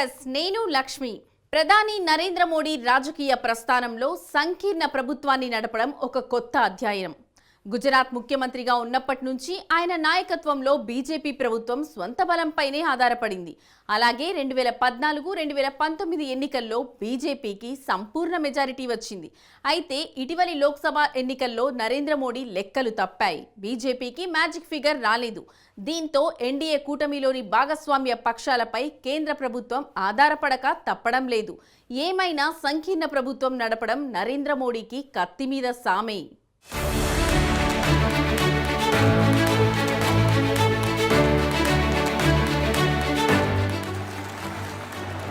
Focus నేను లక్ష్మి. ప్రధాని నరేంద్ర మోడీ రాజకీయ ప్రస్థానంలో సంకీర్ణ ప్రభుత్వాన్ని నడపడం ఒక కొత్త అధ్యాయం గుజరాత్ ముఖ్యమంత్రిగా ఉన్నప్పటి నుంచి ఆయన నాయకత్వంలో బీజేపీ ప్రభుత్వం స్వంత బలంపైనే ఆధారపడింది. అలాగే రెండు వేల పద్నాలుగు రెండు వేల పంతొమ్మిది ఎన్నికల్లో బీజేపీకి సంపూర్ణ మెజారిటీ వచ్చింది. అయితే ఇటీవలి లోక్సభ ఎన్నికల్లో నరేంద్ర మోడీ లెక్కలు తప్పాయి. బీజేపీకి మ్యాజిక్ ఫిగర్ రాలేదు. దీంతో ఎన్డీఏ కూటమిలోని భాగస్వామ్య పక్షాలపై కేంద్ర ప్రభుత్వం ఆధారపడక తప్పడం లేదు. ఏమైనా సంకీర్ణ ప్రభుత్వం నడపడం నరేంద్ర మోడీకి కత్తి మీద సామే.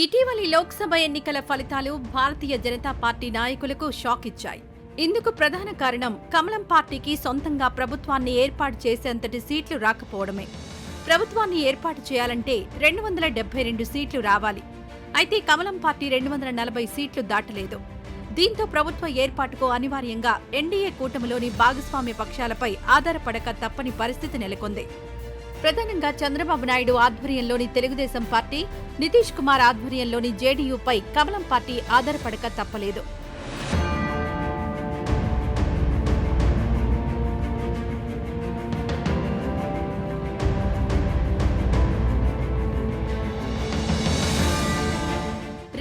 ఇటీవలి లోక్సభ ఎన్నికల ఫలితాలు భారతీయ జనతా పార్టీ నాయకులకు షాక్ ఇచ్చాయి. ఇందుకు ప్రధాన కారణం కమలం పార్టీకి సొంతంగా ప్రభుత్వాన్ని ఏర్పాటు చేసేంతటి సీట్లు రాకపోవడమే. ప్రభుత్వాన్ని ఏర్పాటు చేయాలంటే రెండు వందల డెబ్బై రెండు సీట్లు రావాలి. అయితే కమలం పార్టీ రెండు వందల నలభై సీట్లు దాటలేదు. దీంతో ప్రభుత్వ ఏర్పాటుకు అనివార్యంగా ఎన్డీఏ కూటమిలోని భాగస్వామ్య పక్షాలపై ఆధారపడక తప్పని పరిస్థితి నెలకొంది. ప్రధానంగా చంద్రబాబు నాయుడు ఆధ్వర్యంలోని తెలుగుదేశం పార్టీ నితీష్ కుమార్ ఆధ్వర్యంలోని జేడీయూపై కమలం పార్టీ ఆధారపడక తప్పలేదు.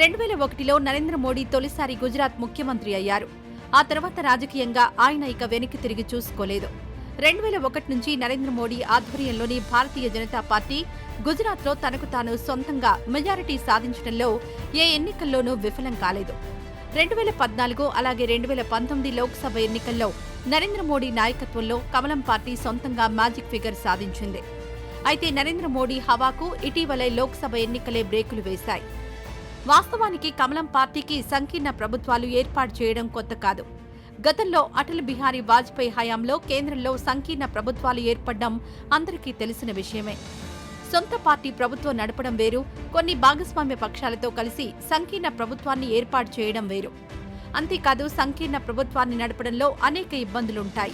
రెండు వేల ఒకటిలో నరేంద్ర మోడీ తొలిసారి గుజరాత్ ముఖ్యమంత్రి అయ్యారు. ఆ తర్వాత రాజకీయంగా ఆయన ఇక వెనక్కి తిరిగి చూసుకోలేదు. రెండు వేల ఒకటి నుంచి నరేంద్ర మోడీ ఆధ్వర్యంలోని భారతీయ జనతా పార్టీ గుజరాత్లో తనకు తాను సొంతంగా మెజారిటీ సాధించడంలో ఏ ఎన్నికల్లోనూ విఫలం కాలేదు. రెండు వేల పద్నాలుగు అలాగే రెండు వేల పంతొమ్మిది లోక్సభ ఎన్నికల్లో నరేంద్ర మోడీ నాయకత్వంలో కమలం పార్టీ సొంతంగా మ్యాజిక్ ఫిగర్ సాధించింది. అయితే నరేంద్ర మోడీ హవాకు ఇటీవలే లోక్సభ ఎన్నికలే బ్రేకులు వేశాయి. వాస్తవానికి కమలం పార్టీకి సంకీర్ణ ప్రభుత్వాలు ఏర్పాటు చేయడం కొత్త కాదు. గతంలో అటల్ బిహారీ వాజ్పేయి హయాంలో కేంద్రంలో సంకీర్ణ ప్రభుత్వాలు ఏర్పడడం అందరికీ తెలిసిన విషయమే. సొంత పార్టీ ప్రభుత్వం నడపడం వేరు కొన్ని భాగస్వామ్య పక్షాలతో కలిసి సంకీర్ణ ప్రభుత్వాన్ని ఏర్పాటు చేయడం వేరు. అంతేకాదు సంకీర్ణ ప్రభుత్వాన్ని నడపడంలో అనేక ఇబ్బందులుంటాయి.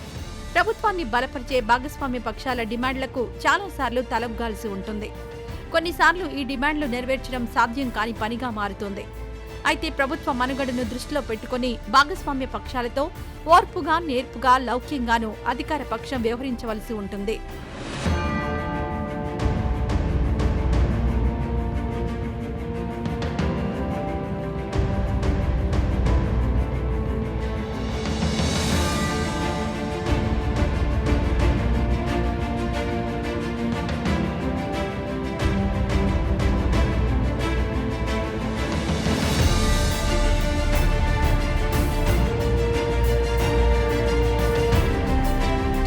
ప్రభుత్వాన్ని బలపరిచే భాగస్వామ్య పక్షాల డిమాండ్లకు చాలాసార్లు తలొగ్గాల్సి ఉంటుంది. కొన్నిసార్లు ఈ డిమాండ్లు నెరవేర్చడం సాధ్యం కాని పనిగా మారుతుంది. అయితే ప్రభుత్వ మనుగడను దృష్టిలో పెట్టుకుని భాగస్వామ్య పక్షాలతో ఓర్పుగా నేర్పుగా లౌక్యంగానూ అధికార పక్షం వ్యవహరించవలసి ఉంటుంది.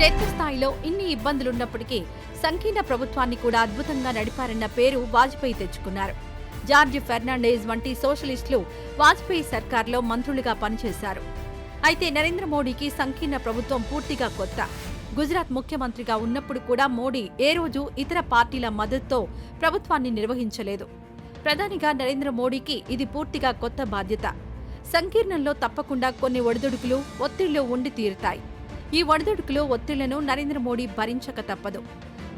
క్షేత్రస్థాయిలో ఇన్ని ఇబ్బందులున్నప్పటికీ సంకీర్ణ ప్రభుత్వాన్ని కూడా అద్భుతంగా నడిపారన్న పేరు వాజ్పేయి తెచ్చుకున్నారు. జార్జ్ ఫెర్నాండేజ్ వంటి సోషలిస్టులు వాజ్పేయి సర్కార్లో మంత్రులుగా పనిచేశారు. అయితే నరేంద్ర మోడీకి సంకీర్ణ ప్రభుత్వం పూర్తిగా కొత్త. గుజరాత్ ముఖ్యమంత్రిగా ఉన్నప్పుడు కూడా మోడీ ఏ రోజు ఇతర పార్టీల మద్దతుతో ప్రభుత్వాన్ని నిర్వహించలేదు. ప్రధానిగా నరేంద్ర మోడీకి ఇది పూర్తిగా కొత్త బాధ్యత. సంకీర్ణంలో తప్పకుండా కొన్ని ఒడిదుడుకులు ఒత్తిళ్ళు ఉండి తీరుతాయి. ఈ ఒడిదుడుకులు ఒత్తిళ్ళను నరేంద్ర మోడీ భరించక తప్పదు.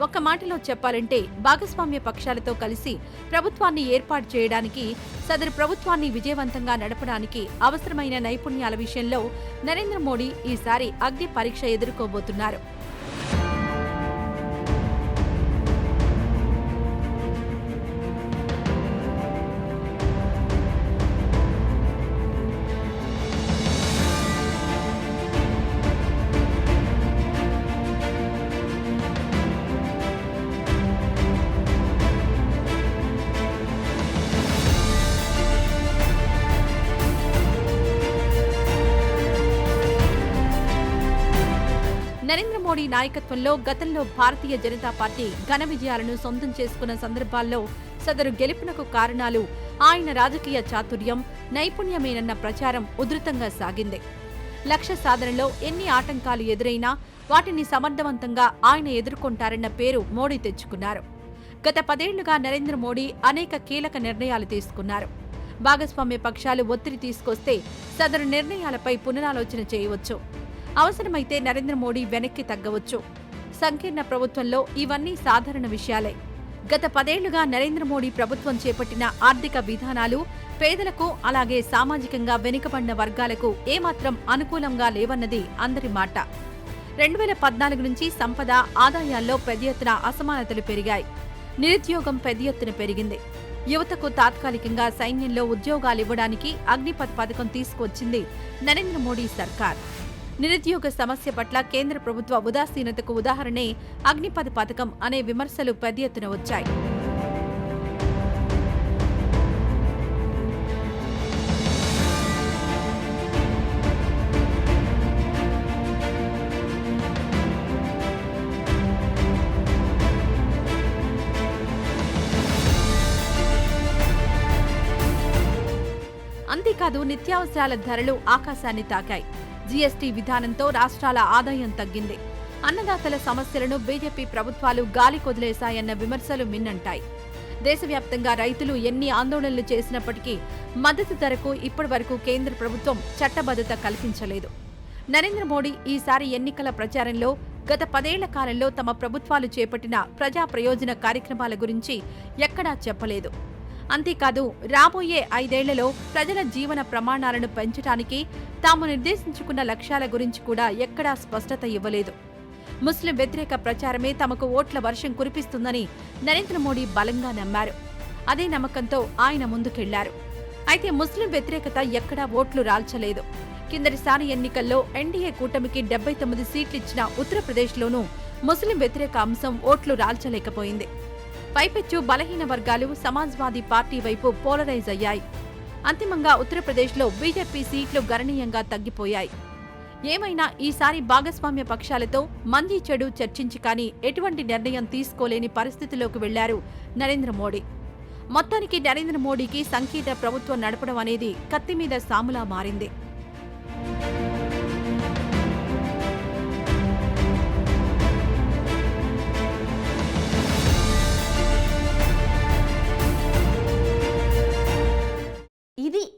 ఒక్క మాటలో చెప్పాలంటే భాగస్వామ్య పక్షాలతో కలిసి ప్రభుత్వాన్ని ఏర్పాటు చేయడానికి సదరు ప్రభుత్వాన్ని విజయవంతంగా నడపడానికి అవసరమైన నైపుణ్యాల విషయంలో నరేంద్ర మోడీ ఈసారి అగ్ని పరీక్ష ఎదుర్కోబోతున్నారు. మోడీ నాయకత్వంలో గతంలో భారతీయ జనతా పార్టీ ఘన విజయాలను సొంతం చేసుకున్న సందర్భాల్లో సదరు గెలుపునకు కారణాలు ఆయన రాజకీయ చాతుర్యం నైపుణ్యమేనన్న ప్రచారం ఉధృతంగా సాగింది. లక్ష్య సాధనలో ఎన్ని ఆటంకాలు ఎదురైనా వాటిని సమర్థవంతంగా ఆయన ఎదుర్కొంటారన్న పేరు మోడీ తెచ్చుకున్నారు. గత పదేళ్ళుగా నరేంద్ర మోడీ అనేక కీలక నిర్ణయాలు తీసుకున్నారు. భాగస్వామ్య పక్షాలు ఒత్తిడి తీసుకొస్తే సదరు నిర్ణయాలపై పునరాలోచన చేయవచ్చు. అవసరమైతే నరేంద్ర మోడీ వెనక్కి తగ్గవచ్చు. సంకీర్ణ ప్రభుత్వంలో ఇవన్నీ సాధారణ విషయాలే. గత పదేళ్ళుగా నరేంద్ర మోడీ ప్రభుత్వం చేపట్టిన ఆర్థిక విధానాలు పేదలకు అలాగే సామాజికంగా వెనుకబడిన వర్గాలకు ఏమాత్రం అనుకూలంగా లేవన్నది అందరి మాట. రెండు వేల పద్నాలుగు నుంచి సంపద ఆదాయాల్లో పెద్ద ఎత్తున అసమానతలు పెరిగాయి. నిరుద్యోగం పెద్ద ఎత్తున పెరిగింది. యువతకు తాత్కాలికంగా సైన్యంలో ఉద్యోగాలు ఇవ్వడానికి అగ్నిపథ్ పథకం తీసుకొచ్చింది నరేంద్ర మోడీ సర్కార్. నిరుద్యోగ సమస్య పట్ల కేంద్ర ప్రభుత్వ ఉదాసీనతకు ఉదాహరణే అగ్నిపథ్ పథకం అనే విమర్శలు పెద్ద ఎత్తున వచ్చాయి. అంతేకాదు నిత్యావసరాల ధరలు ఆకాశాన్ని తాకాయి. జీఎస్టీ విధానంతో రాష్ట్రాల ఆదాయం తగ్గింది. అన్నదాతల సమస్యలను బీజేపీ ప్రభుత్వాలు గాలి కొదిలేశాయన్న విమర్శలు మిన్నంటాయి. దేశవ్యాప్తంగా రైతులు ఎన్ని ఆందోళనలు చేసినప్పటికీ మద్దతు ధరకు ఇప్పటివరకు కేంద్ర ప్రభుత్వం చట్టబద్ధత కల్పించలేదు. నరేంద్ర మోడీ ఈసారి ఎన్నికల ప్రచారంలో గత పదేళ్ళ కాలంలో తమ ప్రభుత్వాలు చేపట్టిన ప్రజా ప్రయోజన కార్యక్రమాల గురించి ఎక్కడా చెప్పలేదు. అంతేకాదు రాబోయే ఐదేళ్ళలో ప్రజల జీవన ప్రమాణాలను పెంచడానికి తాము నిర్దేశించుకున్న లక్ష్యాల గురించి కూడా ఎక్కడా స్పష్టత ఇవ్వలేదు. ముస్లిం వ్యతిరేక ప్రచారమే తమకు ఓట్ల వర్షం కురిపిస్తుందని నరేంద్ర మోడీ బలంగా నమ్మారు. అదే నమ్మకంతో ఆయన ముందుకెళ్ళారు. అయితే ముస్లిం వ్యతిరేకత ఎక్కడా ఓట్లు రాల్చలేదు. కిందటిసారి ఎన్నికల్లో ఎన్డీఏ కూటమికి డెబ్బై తొమ్మిది సీట్లిచ్చిన ఉత్తరప్రదేశ్లోనూ ముస్లిం వ్యతిరేక అంశం ఓట్లు రాల్చలేకపోయింది. పైపెచ్చు బలహీన వర్గాలు సమాజ్వాదీ పార్టీ వైపు పోలరైజ్ అయ్యాయి. అంతిమంగా ఉత్తరప్రదేశ్లో బీజేపీ సీట్లు గణనీయంగా తగ్గిపోయాయి. ఏమైనా ఈసారి భాగస్వామ్య పక్షాలతో మంది చెడు చర్చించి కానీ ఎటువంటి నిర్ణయం తీసుకోలేని పరిస్థితిలోకి వెళ్ళారు నరేంద్ర మోడీ. మొత్తానికి నరేంద్ర మోడీకి సంకీర్ణ ప్రభుత్వం నడపడం అనేది కత్తి మీద సాములా మారింది.